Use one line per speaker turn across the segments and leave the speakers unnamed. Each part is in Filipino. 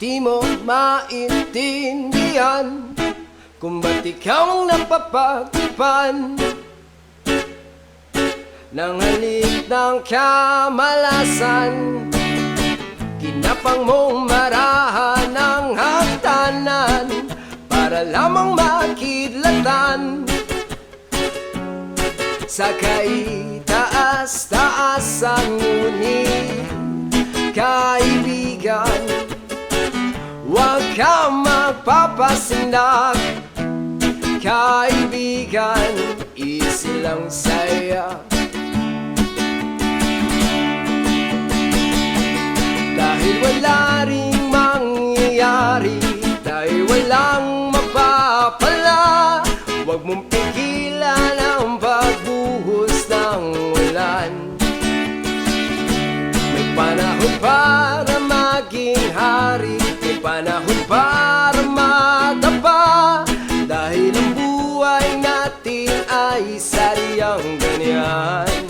Di mo maintindihan Kung ba't ikaw ang napapagtipan. Ng halik ng kamalasan Kinapang mong marahan ng hagdanan Para lamang makidlatan. Sa kaitaas-taasan ngunit Kaibigan Huwag kang magpapasindak. Kaibigan Easy lang saya Dahil wala ring mangyayari Dahil walang mapapala Huwag mong pigilan ang pagbuhos ng ulan. May panahon para maging hari panahon para madapa Dahil ang buhay natin ay saryang ganyan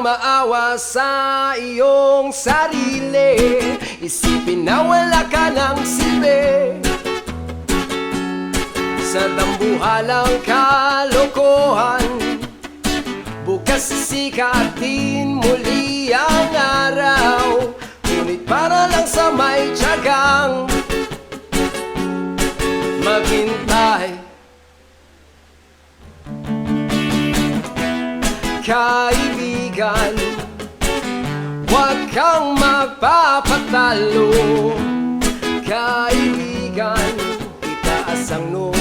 kang maawa sa iyong sarili. Isipin na wala ka ng silbi Sa dambuhalang kalokohan Bukas sisikatin muli ang araw. Ngunit para lang sa may tiyagang Maghintay Kaibigan. Huwag kang magpapatalo Kaibigan Itaas ang noo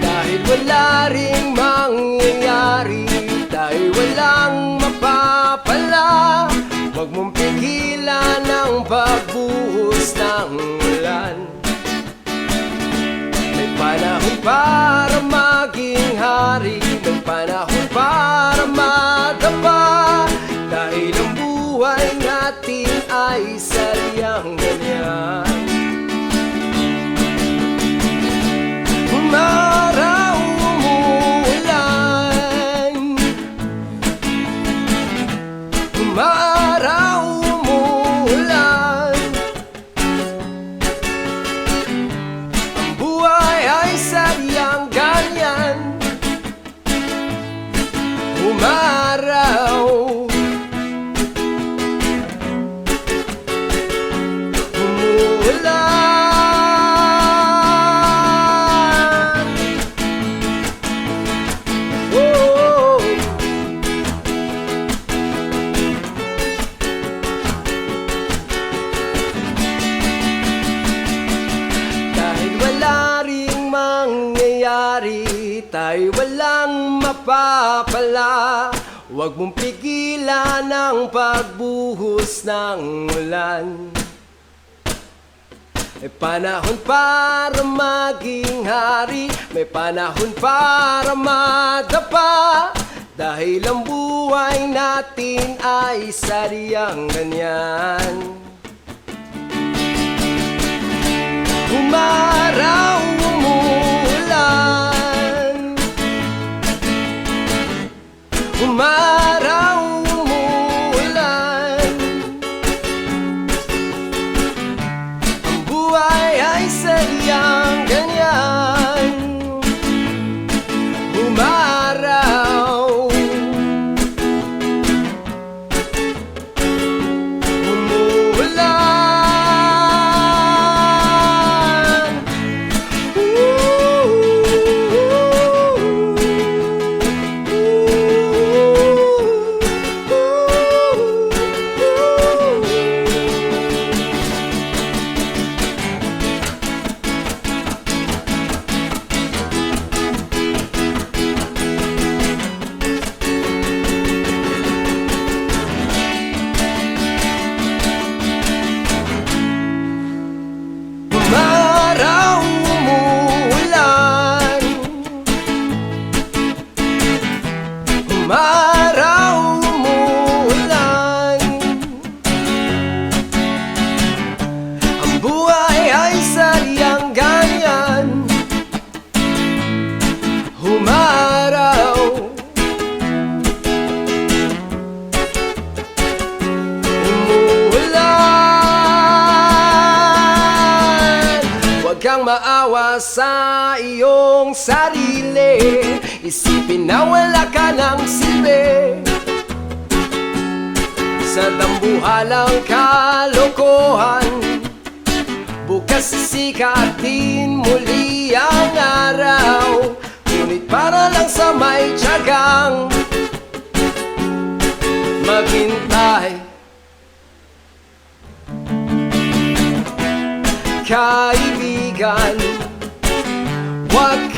Dahil wala ring mangyayari Dahil walang mapapala Huwag mong pigilan ang pagbuhos ng ulan. May panahon para maging mangyayari Tayo walang mapapala. Huwag mong pigilan ang pagbuhos ng ulan. May panahon para maging hari May panahon para madapa. Dahil ang buhay natin ay saryang ganyan. Umaraw, Umaraw, my awa sa iyong sarili. Isipin na wala ka ng silbi Sa dambuhalang kalokohan Bukas sisikatin muli ang araw. Ngunit para lang sa may tiyagang Maghintay Kaibigan Huwag